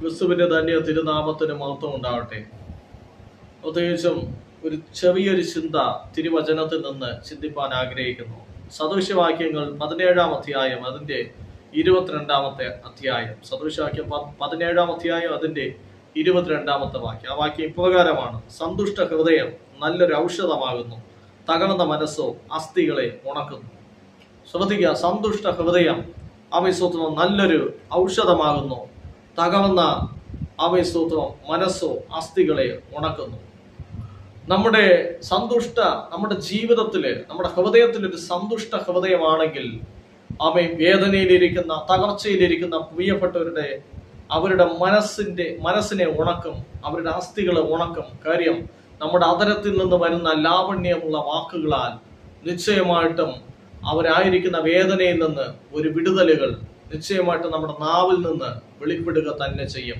ക്രിസ്തുവിന്റെ ധന്യ തിരുനാമത്തിന് മഹത്വം ഉണ്ടാവട്ടെ. പ്രത്യേകിച്ചും ഒരു ചെറിയൊരു ചിന്ത തിരുവചനത്തിൽ നിന്ന് ചിന്തിപ്പാൻ ആഗ്രഹിക്കുന്നു. സദൃശവാക്യങ്ങൾ പതിനേഴാം അധ്യായം അതിന്റെ ഇരുപത്തിരണ്ടാമത്തെ അധ്യായം. സദൃശവാക്യം പതിനേഴാം അധ്യായം അതിന്റെ ഇരുപത്തിരണ്ടാമത്തെ വാക്യം. ആ വാക്യം ഇപ്രകാരമാണ്. സന്തുഷ്ട ഹൃദയം നല്ലൊരു ഔഷധമാകുന്നു. തകർന്ന മനസ്സോ അസ്ഥികളെ ഉണക്കുന്നു. ശ്രദ്ധിക്കുക സന്തുഷ്ട ഹൃദയം അവയസ്തോത്രം നല്ലൊരു ഔഷധമാകുന്നു. തകർന്ന അവസ്തുത്വം മനസ്സോ അസ്ഥികളെ ഉണക്കുന്നു. നമ്മുടെ സന്തുഷ്ട നമ്മുടെ ജീവിതത്തിൽ നമ്മുടെ ഹൃദയത്തിൽ ഒരു സന്തുഷ്ട ഹൃദയമാണെങ്കിൽ അവൻ വേദനയിലിരിക്കുന്ന തകർച്ചയിലിരിക്കുന്ന പ്രിയപ്പെട്ടവരുടെ അവരുടെ മനസ്സിന്റെ മനസ്സിനെ ഉണക്കും അവരുടെ അസ്ഥികളെ ഉണക്കും കാര്യം നമ്മുടെ അതരത്തിൽ നിന്ന് വരുന്ന ലാവണ്യമുള്ള വാക്കുകളാൽ നിശ്ചയമായിട്ടും അവരായിരിക്കുന്ന വേദനയിൽ നിന്ന് ഒരു വിടുതലുകൾ നിശ്ചയമായിട്ടും നമ്മുടെ നാവിൽ നിന്ന് വെളിപ്പെടുക തന്നെ ചെയ്യും.